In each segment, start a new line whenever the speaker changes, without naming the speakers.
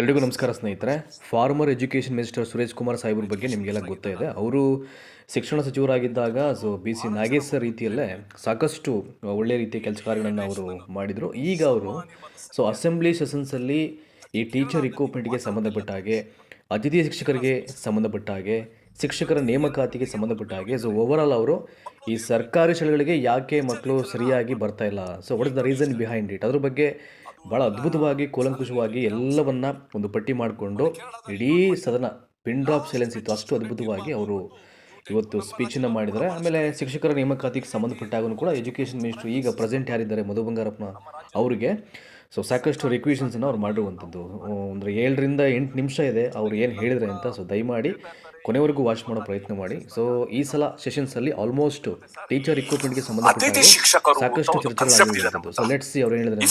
ಎಲ್ರಿಗೂ ನಮಸ್ಕಾರ ಸ್ನೇಹಿತರೆ. Former education minister Suresh Kumar ಸಾಹೇಬ್ರ ಬಗ್ಗೆ ನಿಮಗೆಲ್ಲ ಗೊತ್ತಿದೆ ಅವರು ಶಿಕ್ಷಣ ಸಚಿವರಾಗಿದ್ದಾಗ ಸೊ ಬಿ ಸಿ ನಾಗೇಶ್ ರೀತಿಯಲ್ಲೇ ಸಾಕಷ್ಟು ಒಳ್ಳೆಯ ರೀತಿಯ ಕೆಲಸ ಕಾರ್ಯಗಳನ್ನು ಅವರು ಮಾಡಿದರು. ಈಗ ಅವರು ಸೊ ಅಸೆಂಬ್ಲಿ ಸೆಷನ್ಸಲ್ಲಿ ಈ ಟೀಚರ್ ಇಕ್ವಿಪ್ಮೆಂಟ್ಗೆ ಸಂಬಂಧಪಟ್ಟ ಹಾಗೆ, ಅತಿಥಿ ಶಿಕ್ಷಕರಿಗೆ ಸಂಬಂಧಪಟ್ಟ ಹಾಗೆ, ಶಿಕ್ಷಕರ ನೇಮಕಾತಿಗೆ ಸಂಬಂಧಪಟ್ಟ ಹಾಗೆ ಸೊ ಓವರಾಲ್ ಅವರು ಈ ಸರ್ಕಾರಿ ಶಾಲೆಗಳಿಗೆ ಯಾಕೆ ಮಕ್ಕಳು ಸರಿಯಾಗಿ ಬರ್ತಾ ಇಲ್ಲ? So what is the reason behind it ಅದ್ರ ಬಗ್ಗೆ ಭಾಳ ಅದ್ಭುತವಾಗಿ, ಕೂಲಂಕುಷವಾಗಿ ಎಲ್ಲವನ್ನ ಒಂದು ಪಟ್ಟಿ ಮಾಡಿಕೊಂಡು ಇಡೀ ಸದನ ಪಿನ್ ಡ್ರಾಪ್ ಸೈಲೆನ್ಸ್ ಇತ್ತು. ಅಷ್ಟು ಅದ್ಭುತವಾಗಿ ಅವರು ಇವತ್ತು ಸ್ಪೀಚನ್ನು ಮಾಡಿದ್ದಾರೆ. ಆಮೇಲೆ ಶಿಕ್ಷಕರ ನೇಮಕಾತಿಗೆ ಸಂಬಂಧಪಟ್ಟಾಗೂ ಕೂಡ ಎಜುಕೇಷನ್ ಮಿನಿಸ್ಟ್ರು ಈಗ ಪ್ರೆಸೆಂಟ್ ಯಾರಿದ್ದಾರೆ? ಮಧು ಬಂಗಾರಪ್ಪನ ಅವರಿಗೆ. ಸೊ ಸಾಕಷ್ಟು ರಿಕ್ವೆಷನ್ಸನ್ನು ಅವ್ರು ಮಾಡಿರುವಂಥದ್ದು ಅಂದರೆ ಏಳರಿಂದ ಎಂಟು ನಿಮಿಷ ಇದೆ. ಅವ್ರು ಏನು ಹೇಳಿದರೆ ಅಂತ ಸೊ ದಯಮಾಡಿ ಕೊನೆವರೆಗೂ ವಾಚ್ ಮಾಡೋ ಪ್ರಯತ್ನ ಮಾಡಿ. ಸೊ ಈ ಸಲ ಸೆಷನ್ಸ್ ಅಲ್ಲಿ ಆಲ್ಮೋಸ್ಟ್ ಟೀಚರ್ ಇಕ್ವಿಪ್ಮೆಂಟ್ಗೆ ಸಂಬಂಧಪಟ್ಟ ಸಾಕಷ್ಟು ಚರ್ಚೆಗಳಾಗಿರುವಂಥದ್ದು ಸೊ ಲೆಟ್ಸ್ ಸಿ ಅವ್ರು ಹೇಳಿದ್ರೆ.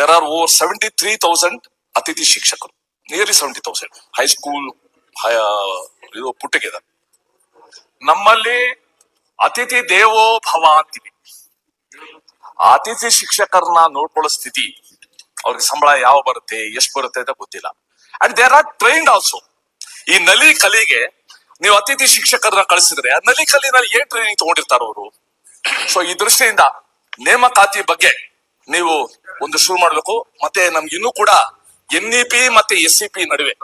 There are over seventy three thousand ಅತಿಥಿ ಶಿಕ್ಷಕರು ನಿಯರ್ಲಿ ಸೆವೆಂಟಿ ತೌಸಂಡ್ ಹೈಸ್ಕೂಲ್ ಇದು ಪುಟ್ಟಿಗೆ ನಮ್ಮಲ್ಲಿ ಅತಿಥಿ ದೇವೋ ಭವ ಅಂತೀವಿ ಅತಿಥಿ ಶಿಕ್ಷಕರನ್ನ ನೋಡ್ಕೊಳ್ಳೋ ಸ್ಥಿತಿ, ಅವ್ರಿಗೆ ಸಂಬಳ ಯಾವ ಬರುತ್ತೆ, ಎಷ್ಟು ಬರುತ್ತೆ ಅಂತ ಗೊತ್ತಿಲ್ಲ. And there are trained also ಈ ನಲಿ ಕಲಿಗೆ ನೀವು ಅತಿಥಿ ಶಿಕ್ಷಕರನ್ನ ಕಳಿಸಿದ್ರೆ ನಲಿ ಕಲಿನಲ್ಲಿ ಏನ್ ಟ್ರೈನಿಂಗ್ ತಗೊಂಡಿರ್ತಾರ ಅವರು? ಸೊ ಈ ದೃಷ್ಟಿಯಿಂದ ನೇಮಕಾತಿ ಬಗ್ಗೆ ನೀವು ಒಂದು ಶುರು ಮಾಡಬೇಕು. ಮತ್ತೆ ನಮ್ಗೆ ಇನ್ನೂ ಕೂಡ ಎನ್ ಇ ಪಿ ಮತ್ತೆ ಎಸ್ ಸಿ ಪಿ ನಡುವೆ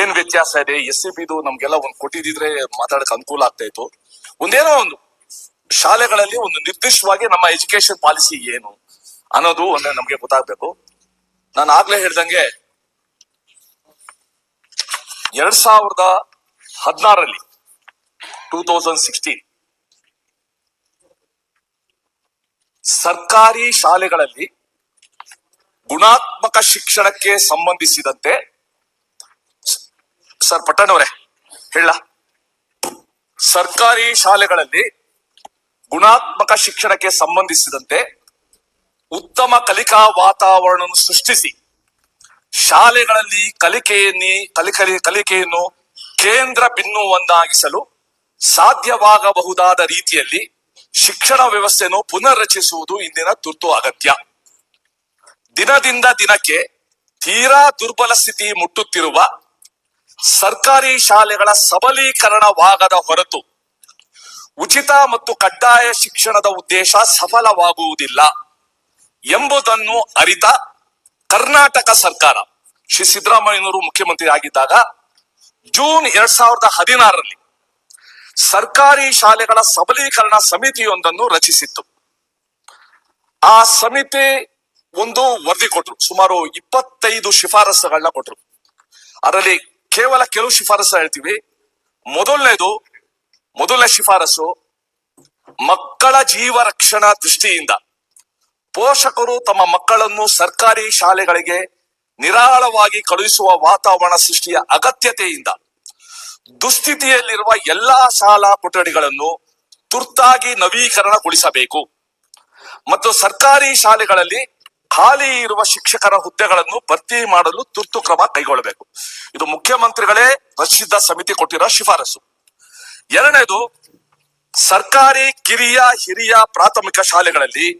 ಏನ್ ವ್ಯತ್ಯಾಸ ಇದೆ? ಎಸ್ ಸಿ ಪಿದು ನಮ್ಗೆಲ್ಲ ಒಂದು ಕೊಟ್ಟಿದ್ರೆ ಮಾತಾಡಕ್ ಅನುಕೂಲ ಆಗ್ತಾ ಇತ್ತು. ಒಂದೇನೋ ಒಂದು ಶಾಲೆಗಳಲ್ಲಿ ಒಂದು ನಿರ್ದಿಷ್ಟವಾಗಿ ನಮ್ಮ ಎಜುಕೇಶನ್ ಪಾಲಿಸಿ ಏನು ಅನ್ನೋದು ಒಂದೇ ನಮ್ಗೆ ಗೊತ್ತಾಗ್ಬೇಕು. ನಾನು ಆಗ್ಲೇ ಹೇಳ್ದಂಗೆ ಎರಡ್ ಸಾವಿರದ ಹದಿನಾರರಲ್ಲಿ ಟೂ ತೌಸಂಡ್ ಸಿಕ್ಸ್ಟೀನ್ ಸರ್ಕಾರಿ ಶಾಲೆಗಳಲ್ಲಿ ಗುಣಾತ್ಮಕ ಶಿಕ್ಷಣಕ್ಕೆ ಸಂಬಂಧಿಸಿದಂತೆ ಸರ್ ಪಟ್ಟಣವರೇ ಹೇಳ. ಸರ್ಕಾರಿ ಶಾಲೆಗಳಲ್ಲಿ ಗುಣಾತ್ಮಕ ಶಿಕ್ಷಣಕ್ಕೆ ಸಂಬಂಧಿಸಿದಂತೆ ಉತ್ತಮ ಕಲಿಕಾ ವಾತಾವರಣವನ್ನು ಸೃಷ್ಟಿಸಿ ಶಾಲೆಗಳಲ್ಲಿ ಕಲಿಕೆಯನ್ನಿ ಕಲಿಕಲಿ ಕಲಿಕೆಯನ್ನು ಕೇಂದ್ರ ಬಿಂದುವನ್ನಾಗಿಸಲು ಸಾಧ್ಯವಾಗಬಹುದಾದ ರೀತಿಯಲ್ಲಿ ಶಿಕ್ಷಣ ವ್ಯವಸ್ಥೆಯನ್ನು ಪುನರ್ರಚಿಸುವುದು ಇಂದಿನ ತುರ್ತು ಅಗತ್ಯ. ದಿನದಿಂದ ದಿನಕ್ಕೆ ತೀರಾ ದುರ್ಬಲ ಸ್ಥಿತಿ ಮುಟ್ಟುತ್ತಿರುವ ಸರ್ಕಾರಿ ಶಾಲೆಗಳ ಸಬಲೀಕರಣವಾಗದ ಹೊರತು ಉಚಿತ ಮತ್ತು ಕಡ್ಡಾಯ ಶಿಕ್ಷಣದ ಉದ್ದೇಶ ಸಫಲವಾಗುವುದಿಲ್ಲ ಎಂಬುದನ್ನು ಅರಿತ ಕರ್ನಾಟಕ ಸರ್ಕಾರ ಶ್ರೀ ಸಿದ್ದರಾಮಯ್ಯನವರು ಮುಖ್ಯಮಂತ್ರಿ ಆಗಿದ್ದಾಗ ಜೂನ್ ಎರಡ್ ಸಾವಿರದ ಹದಿನಾರರಲ್ಲಿ ಸರ್ಕಾರಿ ಶಾಲೆಗಳ ಸಬಲೀಕರಣ ಸಮಿತಿಯೊಂದನ್ನು ರಚಿಸಿತ್ತು. ಆ ಸಮಿತಿ ಒಂದು ವರದಿ ಕೊಟ್ರು. ಸುಮಾರು ಇಪ್ಪತ್ತೈದು ಶಿಫಾರಸುಗಳನ್ನ ಕೊಟ್ರು. ಅದರಲ್ಲಿ ಕೇವಲ ಕೆಲವು ಶಿಫಾರಸು ಹೇಳ್ತೀವಿ. ಮೊದಲನೇದು, ಮೊದಲನೇ ಶಿಫಾರಸು ಮಕ್ಕಳ ಜೀವ ರಕ್ಷಣಾ ದೃಷ್ಟಿಯಿಂದ. ಪೋಷಕರು ತಮ್ಮ ಮಕ್ಕಳನ್ನು ಸರ್ಕಾರಿ ಶಾಲೆಗಳಿಗೆ ನಿರಾಳವಾಗಿ ಕಳುಹಿಸುವ ವಾತಾವರಣ ಸೃಷ್ಟಿಯ ಅಗತ್ಯತೆಯಿಂದ. ದುಸ್ಥಿತಿಯಲ್ಲಿರುವ ಎಲ್ಲಾ ಶಾಲಾ ಕೊಠಡಿಗಳನ್ನು ತುರ್ತಾಗಿ ನವೀಕರಣಗೊಳಿಸಬೇಕು. ಮತ್ತು ಸರ್ಕಾರಿ ಶಾಲೆಗಳಲ್ಲಿ ಖಾಲಿ ಇರುವ ಶಿಕ್ಷಕರ ಹುದ್ದೆಗಳನ್ನು ಭರ್ತಿ ಮಾಡಲು ತುರ್ತು ಕ್ರಮ ಕೈಗೊಳ್ಳಬೇಕು. ಇದು ಮುಖ್ಯಮಂತ್ರಿಗಳೇ ರಚಿಸಿದ ಸಮಿತಿ ಕೊಟ್ಟಿರೋ ಶಿಫಾರಸು. ಎರಡನೇದು, ಸರ್ಕಾರಿ ಕಿರಿಯ ಹಿರಿಯ ಪ್ರಾಥಮಿಕ ಶಾಲೆಗಳಲ್ಲಿ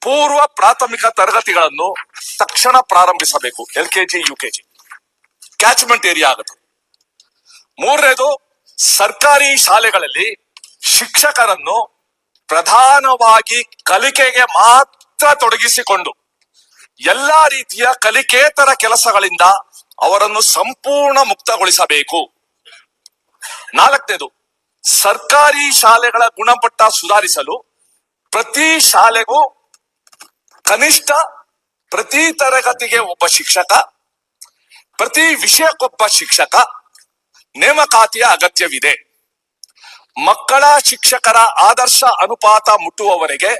ಪೂರ್ವ ಪ್ರಾಥಮಿಕ ತರಗತಿಗಳನ್ನು ತಕ್ಷಣ ಪ್ರಾರಂಭಿಸಬೇಕು. L K G U K G catchment area ಆಗುತ್ತೆ. ಮೂರನೇದು, ಸರ್ಕಾರಿ ಶಾಲೆಗಳಲ್ಲಿ ಶಿಕ್ಷಕರನ್ನು ಪ್ರಧಾನವಾಗಿ ಕಲಿಕೆಗೆ ಮಾತ್ರ ತೊಡಗಿಸಿಕೊಂಡು ಎಲ್ಲಾ ರೀತಿಯ ಕಲಿಕೇತರ ಕೆಲಸಗಳಿಂದ ಅವರನ್ನು ಸಂಪೂರ್ಣ ಮುಕ್ತಗೊಳಿಸಬೇಕು. ನಾಲ್ಕನೇದು, ಸರ್ಕಾರಿ ಶಾಲೆಗಳ ಗುಣಮಟ್ಟ ಸುಧಾರಿಸಲು ಪ್ರತಿ ಶಾಲೆಗೂ ಕನಿಷ್ಠ ಪ್ರತಿ ತರಗತಿಗೆ ಒಬ್ಬ ಶಿಕ್ಷಕ, ಪ್ರತಿ ವಿಷಯಕ್ಕೊಬ್ಬ ಶಿಕ್ಷಕ ನೇಮಕಾತಿಯ ಅಗತ್ಯವಿದೆ. ಮಕ್ಕಳ ಶಿಕ್ಷಕರ ಆದರ್ಶ ಅನುಪಾತ ಮುಟ್ಟುವವರೆಗೆ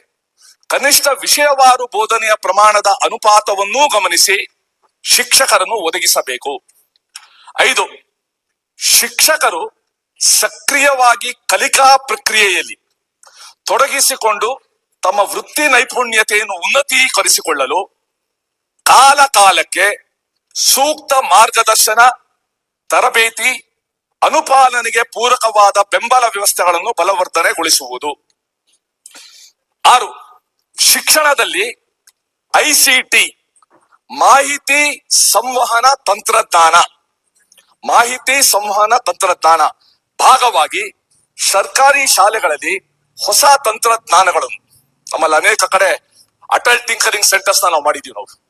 ಕನಿಷ್ಠ ವಿಷಯವಾರು ಬೋಧನೆಯ ಪ್ರಮಾಣದ ಅನುಪಾತವನ್ನೂ ಗಮನಿಸಿ ಶಿಕ್ಷಕರನ್ನು ಒದಗಿಸಬೇಕು. ಐದು, ಶಿಕ್ಷಕರು ಸಕ್ರಿಯವಾಗಿ ಕಲಿಕಾ ಪ್ರಕ್ರಿಯೆಯಲ್ಲಿ ತೊಡಗಿಸಿಕೊಂಡು ತಮ್ಮ ವೃತ್ತಿ ನೈಪುಣ್ಯತೆಯನ್ನು ಉನ್ನತೀಕರಿಸಿಕೊಳ್ಳಲು ಕಾಲ ಕಾಲಕ್ಕೆ ಸೂಕ್ತ ಮಾರ್ಗದರ್ಶನ, ತರಬೇತಿ ಅನುಪಾಲನೆಗೆ ಪೂರಕವಾದ ಬೆಂಬಲ ವ್ಯವಸ್ಥೆಗಳನ್ನು ಬಲವರ್ಧನೆಗೊಳಿಸುವುದು. ಆರು, ಶಿಕ್ಷಣದಲ್ಲಿ ಐಸಿಟಿ ಮಾಹಿತಿ ಸಂವಹನ ತಂತ್ರಜ್ಞಾನ. ಮಾಹಿತಿ ಸಂವಹನ ತಂತ್ರಜ್ಞಾನ. ಭಾಗವಾಗಿ ಸರ್ಕಾರಿ ಶಾಲೆಗಳಲ್ಲಿ ಹೊಸ ತಂತ್ರಜ್ಞಾನಗಳನ್ನು. ನಮ್ಮಲ್ಲಿ ಅನೇಕ ಕಡೆ ಅಟಲ್ ಟಿಂಕರಿಂಗ್ ಸೆಂಟರ್ಸ್ ನಾವು ಮಾಡಿದೀವಿ ನಾವು.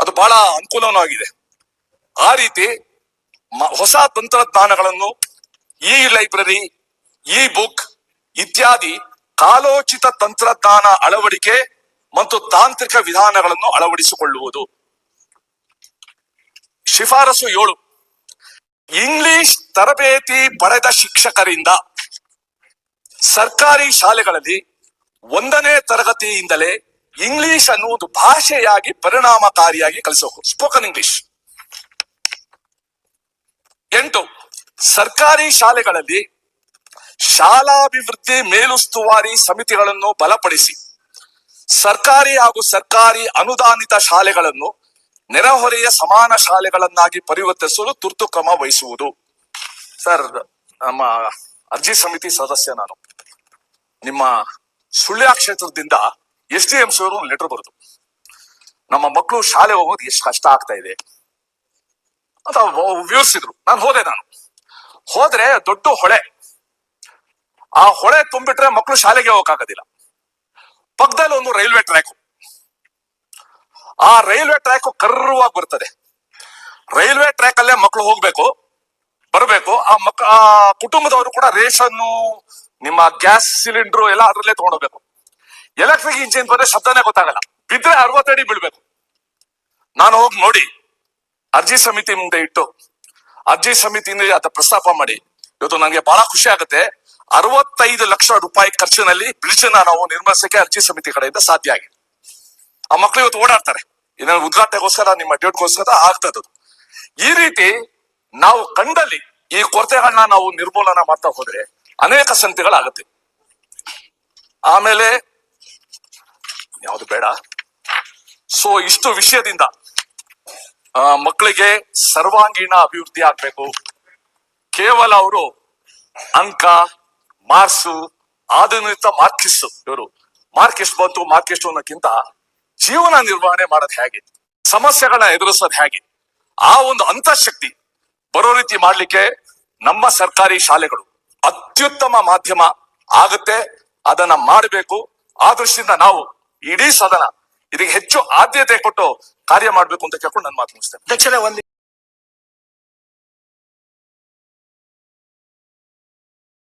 ಅದು ಬಹಳ ಅನುಕೂಲನೂ ಆಗಿದೆ. ಆ ರೀತಿ ಹೊಸ ತಂತ್ರಜ್ಞಾನಗಳನ್ನು ಇ ಲೈಬ್ರರಿ ಇ ಬುಕ್ ಇತ್ಯಾದಿ ಕಾಲೋಚಿತ ತಂತ್ರಜ್ಞಾನ ಅಳವಡಿಕೆ ಮತ್ತು ತಾಂತ್ರಿಕ ವಿಧಾನಗಳನ್ನು ಅಳವಡಿಸಿಕೊಳ್ಳುವುದು. ಶಿಫಾರಸು ಏಳು. ಇಂಗ್ಲಿಷ್ ತರಬೇತಿ ಪಡೆದ ಶಿಕ್ಷಕರಿಂದ ಸರ್ಕಾರಿ ಶಾಲೆಗಳಲ್ಲಿ ಒಂದನೇ ತರಗತಿಯಿಂದಲೇ ಇಂಗ್ಲಿಷ್ ಅನ್ನುವುದು ಭಾಷೆಯಾಗಿ ಪರಿಣಾಮಕಾರಿಯಾಗಿ ಕಲಿಸಬೇಕು ಸ್ಪೋಕನ್ ಇಂಗ್ಲಿಷ್ ಎಂಟು, ಸರ್ಕಾರಿ ಶಾಲೆಗಳಲ್ಲಿ ಶಾಲಾಭಿವೃದ್ಧಿ ಮೇಲುಸ್ತುವಾರಿ ಸಮಿತಿಗಳನ್ನು ಬಲಪಡಿಸಿ ಸರ್ಕಾರಿ ಹಾಗೂ ಸರ್ಕಾರಿ ಅನುದಾನಿತ ಶಾಲೆಗಳನ್ನು ನೆರೆಹೊರೆಯ ಸಮಾನ ಶಾಲೆಗಳನ್ನಾಗಿ ಪರಿವರ್ತಿಸಲು ತುರ್ತು ಕ್ರಮ ವಹಿಸುವುದು. ಸರ್, ನಮ್ಮ ಅರ್ಜಿ ಸಮಿತಿ ಸದಸ್ಯ ನಾನು. ನಿಮ್ಮ ಸುಳ್ಯ ಕ್ಷೇತ್ರದಿಂದ ಎಸ್ ಡಿ ಎಂ ಸಿ ಅವರು ಲೆಟರ್ ಬರೆದು, ನಮ್ಮ ಮಕ್ಕಳು ಶಾಲೆ ಹೋಗೋದು ಎಷ್ಟು ಕಷ್ಟ ಆಗ್ತಾ ಇದೆ. ಅಂತ ವಿವರಿಸಿದ್ರು. ನಾನು ಹೋದೆ ನಾನು. ಹೋದ್ರೆ ದೊಡ್ಡ ಹೊಳೆ. ಆ ಹೊಳೆ ತುಂಬಿಟ್ರೆ ಮಕ್ಕಳು ಶಾಲೆಗೆ ಹೋಗಕ್ಕಾಗೋದಿಲ್ಲ. ಪಕ್ಕದಲ್ಲಿ ಒಂದು ರೈಲ್ವೆ ಟ್ರ್ಯಾಕ್. ಆ ರೈಲ್ವೆ ಟ್ರ್ಯಾಕ್ ಕರ್ರವಾಗಿ ಬರ್ತದೆ. ರೈಲ್ವೆ ಟ್ರ್ಯಾಕ್ ಅಲ್ಲೇ ಮಕ್ಕಳು ಹೋಗ್ಬೇಕು, ಬರಬೇಕು. ಆ ಮಕ್, ಆ ಕುಟುಂಬದವರು ಕೂಡ ರೇಷನ್ನು, ನಿಮ್ಮ ಗ್ಯಾಸ್ ಸಿಲಿಂಡರ್ ಎಲ್ಲ ಅದರಲ್ಲೇ ತಗೊಂಡೋಗ್ಬೇಕು. ಎಲೆಕ್ಟ್ರಿಕ್ ಇಂಜಿನ್ ಬಂದ್ರೆ ಶಬ್ದನೇ ಗೊತ್ತಾಗಲ್ಲ. ಬಿದ್ರೆ ಅರವತ್ತಡಿ ಬೀಳ್ಬೇಕು. ನಾನು ಹೋಗಿ ನೋಡಿ. ಅರ್ಜಿ ಸಮಿತಿ ಮುಂದೆ ಇಟ್ಟು ಅರ್ಜಿ ಸಮಿತಿಯಿಂದ ಅದ ಪ್ರಸ್ತಾಪ ಮಾಡಿ. ಇವತ್ತು ನನಗೆ ಬಹಳ ಖುಷಿ ಆಗುತ್ತೆ. ಅರವತ್ತೈದು ಲಕ್ಷ ರೂಪಾಯಿ ಖರ್ಚಿನಲ್ಲಿ ಬ್ರಿಡ್ಜ್ ನಾವು ನಿರ್ಮಿಸಕ್ಕೆ ಅರ್ಜಿ ಸಮಿತಿ ಕಡೆಯಿಂದ ಸಾಧ್ಯ ಆಗಿದೆ. ಆ ಮಕ್ಕಳು ಇವತ್ತು ಓಡಾಡ್ತಾರೆ. ಇದನ್ನ ಉದ್ಘಾಟನೆಗೋಸ್ಕರ, ನಿಮ್ಮ ಡೇಟ್ಗೋಸ್ಕರ ಆಗ್ತದ್ದು ಈ ರೀತಿ ನಾವು ಕಂಡಲ್ಲಿ ಈ ಕೊರತೆಗಳನ್ನ ನಾವು ನಿರ್ಮೂಲನ ಮಾಡ್ತಾ ಹೋದ್ರೆ ಅನೇಕ ಸಂತೆಗಳಾಗುತ್ತೆ. ಆಮೇಲೆ, ಯಾವುದು ಬೇಡ. ಸೊ ಇಷ್ಟು ವಿಷಯದಿಂದ ಮಕ್ಕಳಿಗೆ ಸರ್ವಾಂಗೀಣ ಅಭಿವೃದ್ಧಿ ಆಗ್ಬೇಕು. ಕೇವಲ ಅವರು ಅಂಕ, ಮಾರ್ಕ್ಸು, ಆಧುನಿಕ ಮಾರ್ಕಿಸ್ ಇವರು. ಮಾರ್ಕಿಸ್ಟ್ ಬಂತು ಮಾರ್ಕಿಸ್ಟ್ ಅನ್ನೋಕ್ಕಿಂತ ಜೀವನ ನಿರ್ವಹಣೆ ಮಾಡೋದು ಹೇಗೆ? ಸಮಸ್ಯೆಗಳನ್ನ ಎದುರಿಸೋದು ಹೇಗೆ? ಆ ಒಂದು ಅಂತಃಶಕ್ತಿ ಬರೋ ರೀತಿ ಮಾಡ್ಲಿಕ್ಕೆ ನಮ್ಮ ಸರ್ಕಾರಿ ಶಾಲೆಗಳು ಅತ್ಯುತ್ತಮ ಮಾಧ್ಯಮ ಆಗುತ್ತೆ. ಅದನ್ನ ಮಾಡಬೇಕು. ಆ ದೃಷ್ಟಿಯಿಂದ ನಾವು ಇಡೀ ಸದನ ಇದಕ್ಕೆ ಹೆಚ್ಚು ಆದ್ಯತೆ ಕೊಟ್ಟು ಕಾರ್ಯ ಮಾಡಬೇಕು ಅಂತ ಕೇಳ್ಕೊಂಡು ನನ್ನ ಮಾತು ಮುಗಿಸ್ತೇನೆ.